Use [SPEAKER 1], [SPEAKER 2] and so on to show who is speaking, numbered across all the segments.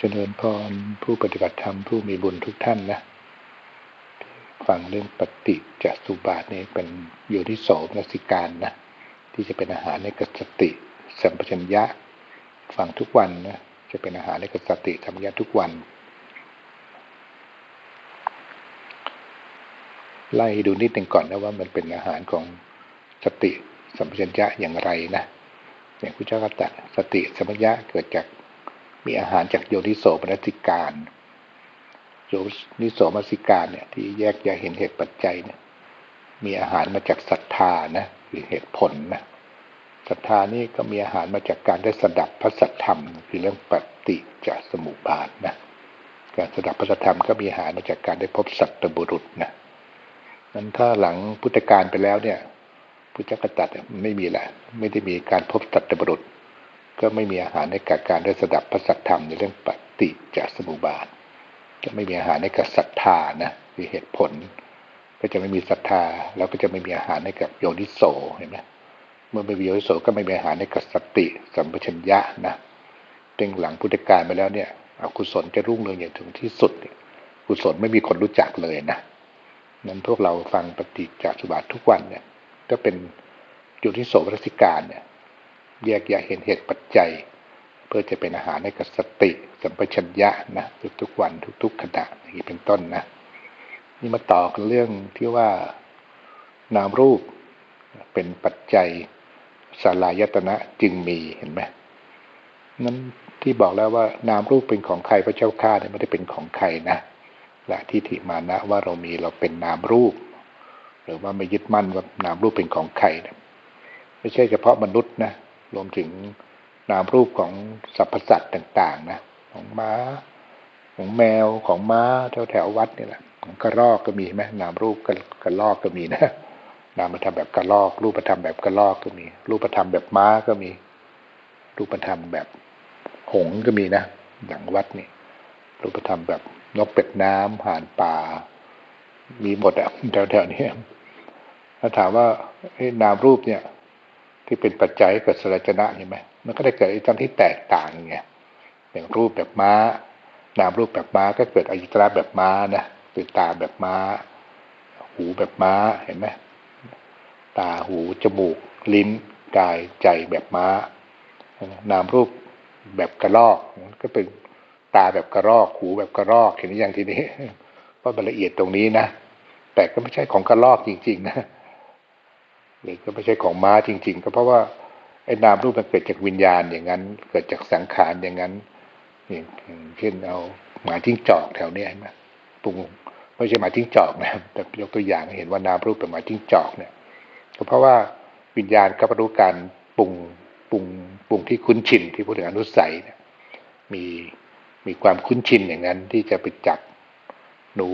[SPEAKER 1] เจริญพรผู้ปฏิบัติธรรมผู้มีบุญทุกท่านนะฟังเรื่องปฏิจจสุบาทนี่เป็นโยนิโสมนสิการนะ ที่จะเป็นอาหารในกสติสัมปชัญญะ ฟังทุกวันนะจะเป็นอาหารในกสติสัมปชัญญะทุกวัน ไล่ดูนิดหนึ่งก่อนนะว่ามันเป็นอาหารของสติสัมปชัญญะอย่างไรนะอย่างพระเจ้าก็ตรัสสติสัมปชัญญะเกิดจาก มีอาหารจากโยนิโสมนสิการโยนิโสมนสิการเนี่ย ที่แยกแยะเห็นเหตุปัจจัยเนี่ย มีอาหารมาจากศรัทธานะคือเหตุผลนะศรัทธานี่ก็มีอาหารมาจากการได้สดับพระสัทธรรม คือเรื่องปฏิจจสมุปบาทนะการสดับพระสัทธรรมก็มีอาหารมาจากการได้พบสัตบุรุษนะนั้นถ้าหลังพุทธกาลไปแล้วเนี่ยพุทธกตัดไม่มีละไม่ได้มีการพบสัตบุรุษ ก็ไม่มีอาหารในการการได้สดับพระสัทธรรมในเรื่องปฏิจจสมุปบาทจะไม่มีอาหารในกับศรัทธานะคือเหตุผล ก็จะไม่มีศรัทธา แล้วก็จะไม่มีอาหารในกับโยนิโสเห็นไหมเมื่อไม่มีโยนิโสก็ไม่มีอาหารในกับสติสัมปชัญญะนะตึงหลังพุทธกาลไปแล้วเนี่ยอกุศลจะรุ่งเรืองอย่างถึงที่สุดกุศลไม่มีคนรู้จักเลยนะนั้นพวกเราฟังปฏิจจสมุปบาททุกวันเนี่ย ก็เป็นโยนิโสวรสิการเนี่ย แยกแยะเห็นเหตุปัจจัย เพื่อจะเป็นอาหารให้กับสติ สัมปชัญญะนะทุกๆวันทุกๆขณะอย่างนี้เป็นต้นนะนี่มาต่อกันเรื่องที่ว่านามรูปเป็นปัจจัยสาลายตนะจึงมีเห็นไหมนั้นที่บอกแล้วว่านามรูปเป็นของใครพระเจ้าข้าเนี่ยไม่ได้เป็นของใครนะและที่ถิมานะว่าเรามีเราเป็นนามรูป หรือว่าไม่ยึดมั่นว่านามรูปเป็นของใครเนี่ยไม่ใช่เฉพาะมนุษย์นะ รวมถึงนามรูปของสรรพสัตว์ต่าง ๆ นะของม้า ของแมวของม้าแถวแถววัดนี่แหละของกระรอกก็มีไหมนามรูปกระกระรอกก็มีนะนามธรรมแบบกระรอก รูปธรรมแบบกระรอกก็มี รูปธรรมแบบม้าก็มี รูปธรรมแบบหงก็มีนะอย่างวัดนี่รูปธรรมแบบนกเป็ดน้ำห่านป่า มีหมดอะแถวๆนี้ถ้าถามว่า นามรูปเนี่ย ที่เป็นปัจจัยเกิดสลายชนะเห็นไหมมันก็ได้เกิดอิจฉาที่แตกต่างไงอย่างรูปแบบม้า นามรูปแบบม้าก็เกิดอายตระแบบม้านะคือตาแบบม้า หูแบบม้าเห็นไหมตาหูจมูก ลิ้นกายใจแบบม้า นามรูปแบบกระรอกก็เป็นตาแบบกระรอก หูแบบกระรอกเห็นอย่างทีนี้เพราะมันละเอียดตรงนี้นะแต่ก็ไม่ใช่ของกระรอกจริง ๆ นะ หรือก็ไม่ใช่ของม้าจริง ๆ ก็เพราะว่าไอ้นามรูปมันเกิดจากวิญญาณอย่างนั้น เกิดจากสังขารอย่างนั้นอย่างเช่นเอาหมาจิ้งจอกแถวนี้เห็นไหมปุงไม่ใช่หมาจิ้งจอกนะแต่ยกตัวอย่างเห็นว่านามรูปเป็นหมาจิ้งจอกเนี่ยก็เพราะว่าวิญญาณก็รู้การปรุงปรุงปรุงที่คุ้นชินที่พูดถึงอนุสัยเนี่ยมีมีความคุ้นชินอย่างนั้นที่จะไปจับหนู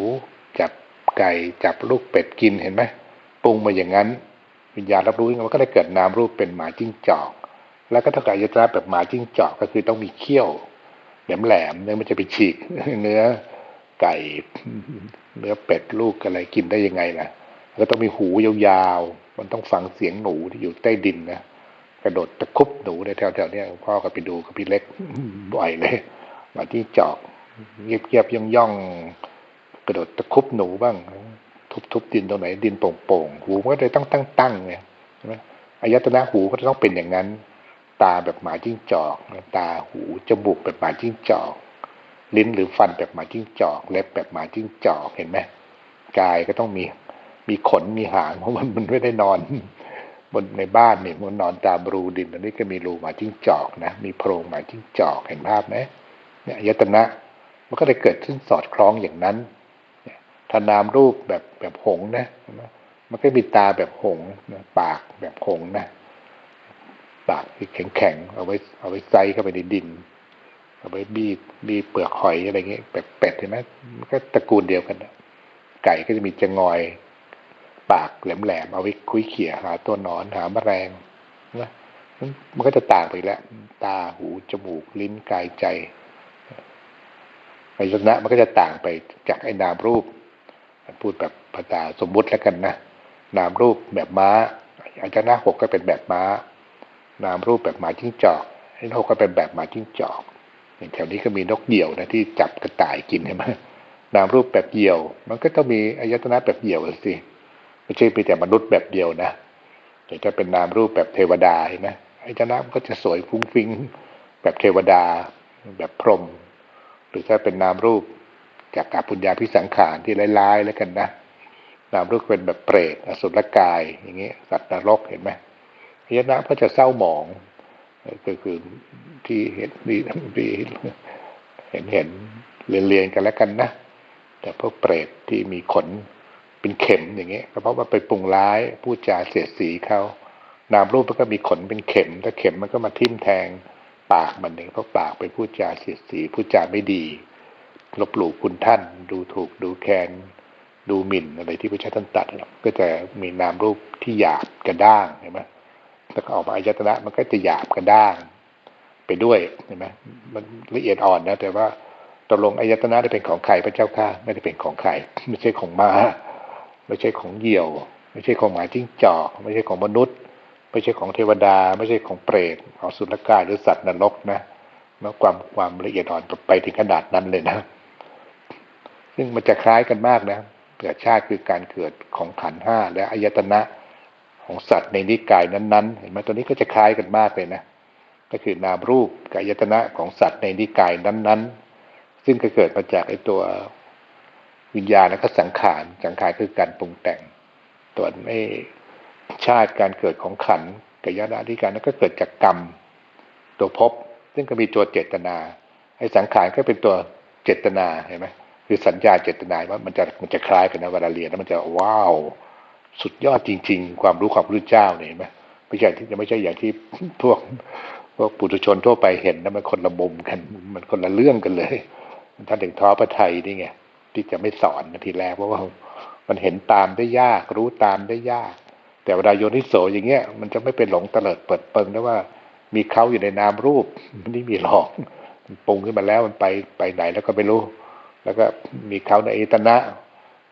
[SPEAKER 1] จับไก่จับลูกเป็ดกินเห็นไหมปรุงมาอย่างนั้น วิญญาณรับรู้มันก็ได้เกิดนามรูปเป็นหมาจิ้งจอก แล้วก็ถ้ากิดยตระแบบหมาจิ้งจอกก็คือต้องมีเขี้ยวแหลมแหลมเนื้อมันจะไปฉีกเนื้อไก่เนื้อเป็ดลูกอะไรกินได้ยังไงล่ะก็ต้องมีหูยาวๆ มันต้องฟังเสียงหนูที่อยู่ใต้ดินนะกระโดดตะคุบหนูในแถวๆนี้พ่อก็ไปดูกับพี่เล็กบ่อยเลยหมาจิ้งจอกเงียบๆย่องๆกระโดดตะคุบหนูบ้าง ทุบๆดินตรงไหนดินโป่งๆหูมันก็เลยต้องตั้งๆไงใช่ไหมอายตนะหูก็จะต้องเป็นอย่างนั้น ตาแบบหมาจิ้งจอก ตาหูจมูกแบบหมาจิ้งจอก ลิ้นหรือฟันแบบหมาจิ้งจอกเล็บแบบหมาจิ้งจอกเห็นไหมกายก็ต้องมีมีขนมีหางเพราะมันมันไม่ได้นอนบนในบ้านเนี่ยมันนอนตามรูดินอันนี้ก็มีรูหมาจิ้งจอกนะมีโพรงหมาจิ้งจอกเห็นภาพไหมเนี่ยยตนะมันก็เลยเกิดขึ้นสอดคล้องอย่างนั้น ถ้านามรูปแบบแบบหงนะ มันก็มีตาแบบหงนะปากแบบหงนะปากที่แข็งแข็งเอาไว้เอาไว้ใจเข้าไปในดิน เอาไว้บีบบีบเปลือกหอยอะไรเงี้ยแบบเป็ดเห็นไหมมันก็ตระกูลเดียวกันนะไก่ก็จะมีจะงอย ปากแหลมๆเอาไว้คุยเขี่ยหาตัวนอนหาแมลงนะมันก็จะต่างไปแล้ว ตาหูจมูกลิ้นกายใจอายตนะมันก็จะต่างไปจากไอ้นามรูป พูดแบบภาษาสมมุติแล้วกันนะนามรูปแบบม้าอาจารย์หน้าหกก็เป็นแบบม้า นามรูปแบบหมาจิ้งจอกไอ้หกก็เป็นแบบหมาจิ้งจอก อย่างแถวนี้ก็มีนกเหยี่ยวนะที่จับกระต่ายกินใช่ไหมนามรูปแบบเหยี่ยว มันก็ต้องมีอายตนะแบบเหยี่ยวสิไม่ใช่เพียงแต่มนุษย์แบบเดียวนะแต่ถ้าเป็นนามรูปแบบเทวดาเห็นไหมอายตนะก็จะสวยฟุ้งฟิ้งแบบเทวดา แบบพรหมหรือถ้าเป็นนามรูป จากกาปุญญาพิสังขารที่ร้ายๆแล้วกันนะนามรูปเป็นแบบเปรตอสุรกายอย่างเงี้ยสัตว์นรกเห็นไหมอายตนะก็จะเศร้าหมอง ก็คือที่เห็นดีดีเห็นเห็นเรียนเรียนกันแล้วกันนะแต่พวกเปรตที่มีขนเป็นเข็มอย่างเงี้ยเพราะว่าไปปรุงร้ายพูดจาเสียดสีเขานามรูปมันก็มีขนเป็นเข็มถ้าเข็มมันก็มาทิ่มแทงปากมันเองเพราะปากไปพูดจาเสียดสีพูดจาไม่ดี ลบหลู่คุณท่าน ดูถูกดูแคลนดูหมิ่นอะไรที่พระเจ้าท่านตัดก็จะมีนามรูปที่หยาบกระด้างเห็นไหมถ้าออกมาอายตนะมันก็จะหยาบกระด้าง ไปด้วยเห็นไหมมันละเอียดอ่อนนะ แต่ว่าตกลงอายตนะได้เป็นของใครพระเจ้าข้าไม่ได้เป็นของใครไม่ใช่ของมาไม่ใช่ของเหยี่ยว ไม่ใช่ของหมาจิ้งจอกไม่ใช่ของมนุษย์ ไม่ใช่ของเทวดา ไม่ใช่ของเปรตของสุรกายหรือสัตว์นรกนะแล้วความความละเอียดอ่อนไปถึงขนาดนั้นเลยนะ ซึ่งมันจะคล้ายกันมากนะเกิดชาติคือการเกิดของขันห้าและอายตนะของสัตว์ในนิกายนั้นๆ เห็นไหมตัวนี้ก็จะคล้ายกันมากเลยนะก็คือนามรูปกับอายตนะของสัตว์ในนิกายนั้นๆ ซึ่งก็เกิดมาจากไอ้ตัววิญญาณและก็สังขาร สังขารคือการปรุงแต่งตัวไม่ชาติการเกิดของขันกับยานาที่การนั้นก็เกิดจากกรรม ตัวภพซึ่งก็มีตัวเจตนาไอ้สังขารก็เป็นตัวเจตนาเห็นไหม คือสัญญาเจตนาว่ามันจะมันจะคล้ายกันนะเวลาเรียนแล้วมันจะว้าวสุดยอดจริง ๆ ความรู้ของพระพุทธเจ้าเนี่ยเห็นไหมไม่ใช่ที่จะไม่ใช่อย่างที่พวกพวกปุถุชนทั่วไปเห็นนะมันคนละมุมกัน มันคนละเรื่องกันเลยท่านถึงท้อพระไทยนี่ไงที่จะไม่สอนทีแรกเพราะว่ามันเห็นตามได้ยาก รู้ตามได้ยาก แต่เวลาโยนิโสอย่างเงี้ยมันจะไม่เป็นหลงเตลิดเปิดเปิงนะว่า มีเขาอยู่ในนามรูปมันไม่มีหลอกมันปรุงขึ้นมาแล้วมันไปไปไหนแล้วก็ไม่รู้ แล้วก็มีเขาในเอตนะ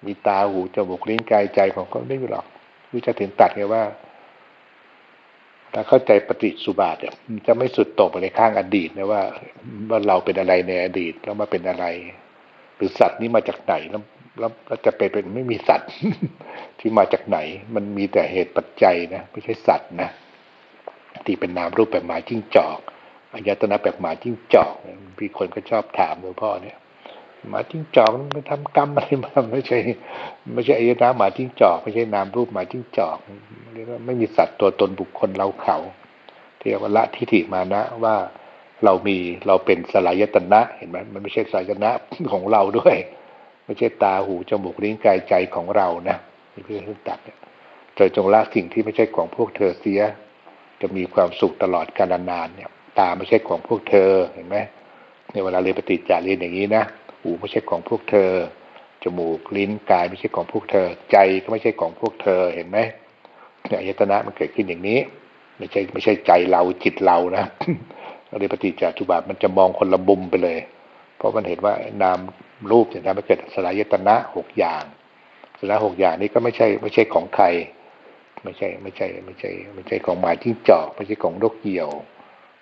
[SPEAKER 1] มีตาหูจมูกลิ้นกายใจของเขาไม่มีหรอกวิจะถึงตัดไงว่าถ้าเข้าใจปฏิสุบาทเนี่ยจะไม่สุดโต่งไปในข้างอดีตนะว่าว่าเราเป็นอะไรในอดีตแล้วมาเป็นอะไร หรือสัตว์นี้มาจากไหนแล้วแล้วจะไปเป็นไม่มีสัตว์ ที่มาจากไหน มันมีแต่เหตุปัจจัยนะไม่ใช่สัตว์นะที่เป็นนามรูปแบบหมาจิ้งจอกอายตนะแบบหมาจิ้งจอกพี่คนก็ชอบถามหลวงพ่อเนี่ย หมาจิ้งจอกมันไปทำกรรมอะไรมาไม่ใช่ไม่ใช่อายตนะหมาจิ้งจอกไม่ใช่นามรูปหมาจิ้งจอกเรียกว่าไม่มีสัตว์ตัวตนบุคคลเราเขาเรียกว่าละทิฏฐิมานะว่าเรามีเราเป็นสลายตนะ เห็นไหมมันไม่ใช่สลายตนะของเราด้วย ไม่ใช่ตาหูจมูกลิ้นกายใจของเรานะนี่เพื่อนตัดเนี่ยเธอจงละสิ่งที่ไม่ใช่ของพวกเธอเสีย จะมีความสุขตลอดกาลนานเนี่ย ตาไม่ใช่ของพวกเธอเห็นไหมในเวลาเรียนปฏิจจารียนอย่างนี้นะ หูไม่ใช่ของพวกเธอ จมูกลิ้นกายไม่ใช่ของพวกเธอ ใจก็ไม่ใช่ของพวกเธอเห็นไหมเนี่ยอายตนะมันเกิดขึ้นอย่างนี้ ไม่ใช่ไม่ใช่ใจเราจิตเรานะเรียนปฏิจจทุบาทมันจะมองคนละบุมไปเลย เพราะมันเห็นว่านามรูปเนี่ยนะมันเกิดสลายตนะหกอย่างสลายหกอย่างนี้ก็ไม่ใช่ไม่ใช่ของใคร ไม่ใช่ไม่ใช่ไม่ใช่ไม่ใช่ของหมาจิ้งจอก ไม่ใช่ของนกเหยี่ยว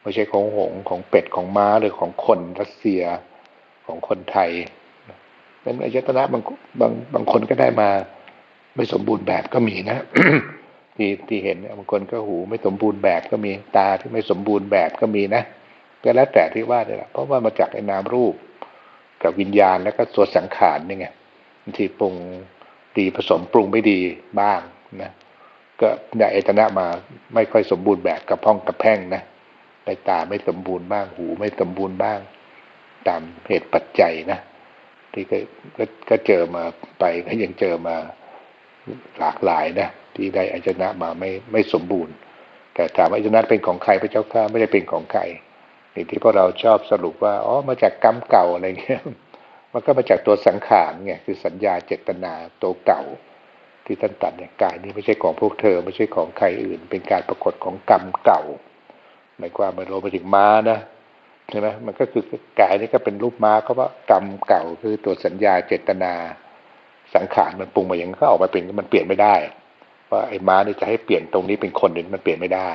[SPEAKER 1] ไม่ใช่ของหงของเป็ดของม้าหรือของคนรัสเซีย ของคนไทยเป็นอายตนะบางบางบางคนก็ได้มาไม่สมบูรณ์แบบก็มีนะที่ที่เห็นบางคนก็หูไม่สมบูรณ์แบบก็มีตาที่ไม่สมบูรณ์แบบก็มีนะก็แล้วแต่ที่ว่าเนี่ยแหละเพราะว่ามาจากไอ้นามรูป กับวิญญาณแล้วก็ตัวสังขารนี่ไงบางทีปรุงดีผสมปรุงไม่ดีบ้างนะก็ได้เอตนะมาไม่ค่อยสมบูรณ์แบบกับพ้องกับแพ่งนะในตาไม่สมบูรณ์บ้าง หูไม่สมบูรณ์บ้าง ตามเหตุปัจจัยนะ ที่ก็ก็ก็เจอมาไปก็ยังเจอมาหลากหลายนะที่ได้อายนะมาไม่ไม่สมบูรณ์ แต่ถามอายนะเป็นของใครพระเจ้าข้าไม่ได้เป็นของใครนี่ที่พวกเราชอบสรุปว่าอ๋อมาจากกรรมเก่าอะไรเงี้ยมันก็มาจากตัวสังขารไงคือสัญญาเจตนาตัวเก่า ที่ท่านตัดเนี่ยกายนี้ไม่ใช่ของพวกเธอ ไม่ใช่ของใครอื่น เป็นการปรากฏของกรรมเก่าหมายความมารวมไปถึงม้านะ ใช่ไหมมันก็คือกายนี่ก็เป็นรูปม้าเขาว่ากรรมเก่าคือตัวสัญญาเจตนาสังขารมันปรุงมาอย่างนี้ก็ออกมาเป็นมันเปลี่ยนไม่ได้ ว่าไอ้ม้านี่จะให้เปลี่ยนตรงนี้เป็นคนนึ่มันเปลี่ยนไม่ได้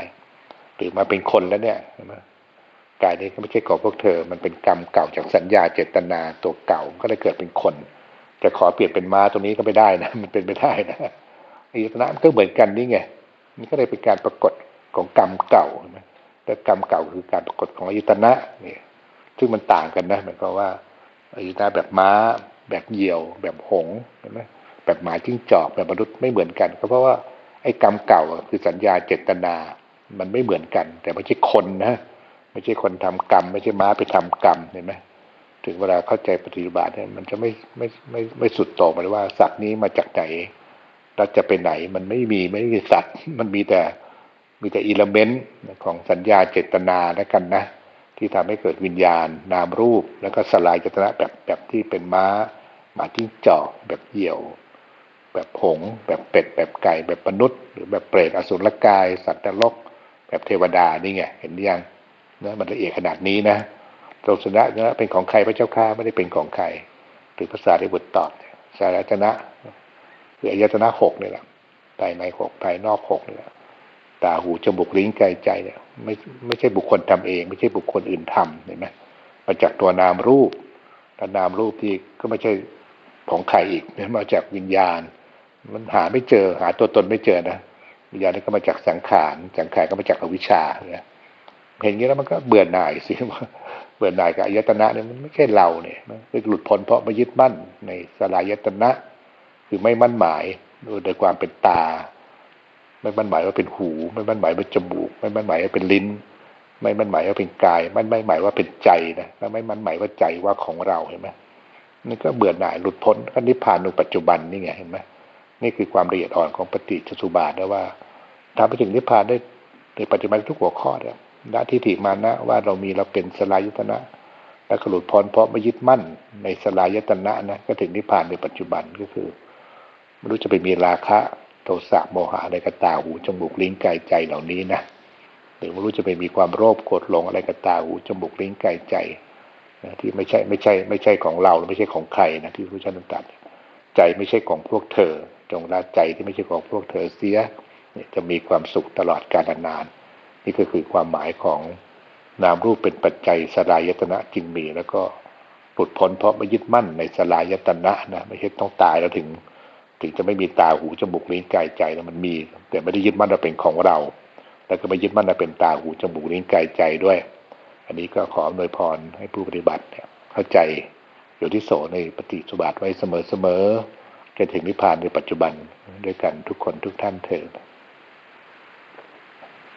[SPEAKER 1] หรือมาเป็นคนแล้วเนี่ยใช่ไหมกายนี้ก็ไม่ใช่ของพวกเธอ มันเป็นกรรมเก่าจากสัญญาเจตนาตัวเก่าก็เลยเกิดเป็นคน จะขอเปลี่ยนเป็นม้าตัวนี้ก็ไม่ได้นะ มันเป็นไม่ได้นะอายตนะมันก็เหมือนกันนี่ไงมันก็เลยเป็นการปรากฏของกรรมเก่าใช่ไหม และกรรมเก่าคือการปรากฏของอายุตนะนี่ซึ่งมันต่างกันนะหมายความว่าอายุตนะแบบม้า แบบเหยี่ยว แบบหงเห็นไหมแบบหมาจิ้งจอกแบบมนุษย์ไม่เหมือนกันก็เพราะว่าไอ้กรรมเก่าคือสัญญาเจตนา มันไม่เหมือนกัน แต่ไม่ใช่คนนะไม่ใช่คนทำกรรม ไม่ใช่ม้าไปทำกรรมเห็นไหมถึงเวลาเข้าใจปฏิบัติเนี่ยมันจะไม่ไม่ไม่ไม่สุดโต่งเลยว่าสัตว์นี้มาจากไหนเราจะไปไหนมันไม่มีไม่มีสัตว์ มันมีแต่ มีแต่อิเลเมนต์ของสัญญาเจตนาแล้วกันนะ ที่ทำให้เกิดวิญญาณ นามรูป แล้วก็สลายเจตนาแบบแบบที่เป็นม้าหมาจิ้งจอกแบบเหยี่ยว แบบหงแบบเป็ด แบบไก่ แบบมนุษย์ หรือแบบเปรตอสุรกาย สัตว์นรก แบบเทวดานี่ไงเห็นยังนะมันละเอียดขนาดนี้นะโลสนะนะเป็นของใครพระเจ้าข้าไม่ได้เป็นของใครหรือภาษาที่บุตอบสารจนะคืออายตนะหกนี่แหละภายในหกภายนอกหกนี่แหละ ตาหูจมูกลิ้นกายใจเนี่ยไม่ไม่ใช่บุคคลทำเอง ไม่ใช่บุคคลอื่นทำเห็นไหมมาจากตัวนามรูปแต่นามรูปที่ก็ไม่ใช่ของใครอีกเนี่ยมาจากวิญญาณ มันหาไม่เจอหาตัวตนไม่เจอนะวิญญาณนี่ก็มาจากสังขารสังขารก็มาจากอวิชชาเนี่ยเห็นอย่างนี้แล้วมันก็เบื่อหน่ายสิว่าเบื่อหน่ายกับอายตนะเนี่ยมันไม่ใช่เราเนี่ยมันหลุดพ้นเพราะมายึดมั่นในสลายตนะ คือไม่มั่นหมายโดยความเป็นตา ไม่มั่นหมายว่าเป็นหู ไม่มั่นหมายว่าจมูก ไม่มั่นหมายว่าเป็นลิ้น ไม่มั่นหมายว่าเป็นกายไม่ไม่หมายว่าเป็นใจนะแล้วไม่มั่นหมายว่าใจว่าของเราเห็นไหมนี่ก็เบื่อหน่ายหลุดพ้นก็นิพพานในปัจจุบันนี่ไงเห็นไหมนี่คือความละเอียดอ่อนของปฏิจจสุบาทนะว่าทำไปถึงนิพพานได้ในปัจจุบันทุกหัวข้อเนี่ยละทิฏฐิมานะว่าเรามีเราเป็นสลายตนะแล้วก็หลุดพ้นเพราะไม่ยึดมั่นในสลายตนะนะก็ถึงนิพพานในปัจจุบันก็คือ ไม่รู้จะไปมีราคะ โทสะโมหะอะไรกับตาหูจมูกลิ้นกายใจเหล่านี้นะหรือไม่รู้จะไปมีความโลภโกรธหลงอะไรกับตาหูจมูกลิ้นกายใจที่ไม่ใช่ไม่ใช่ ไม่ใช่ของเราไม่ใช่ของใครนะที่พระเจ้าตรัสใจไม่ใช่ของพวกเธอ จงละใจที่ไม่ใช่ของพวกเธอเสียเนี่ยจะมีความสุขตลอดกาลนาน นี่ก็คือความหมายของนามรูปเป็นปัจจัยสลายตนะจึงมีแล้วก็หลุดพ้นเพราะไม่ยึดมั่นในสลายตนะนะไม่ใช่ต้องตายแล้วถึง ถึงจะไม่มีตาหูจมูกลิ้นกายใจแล้วมันมี แต่ไม่ได้ยึดมั่นว่าเป็นของเรา แล้วก็ไม่ยึดมั่นว่าเป็นตาหูจมูกลิ้นกายใจด้วย อันนี้ก็ขออำนวยพรให้ผู้ปฏิบัติเข้าใจอยู่ที่โสในปฏิสุบัติไว้เสมอๆจะถึงนิพพานในปัจจุบันด้วยกันทุกคนทุกท่านเถิด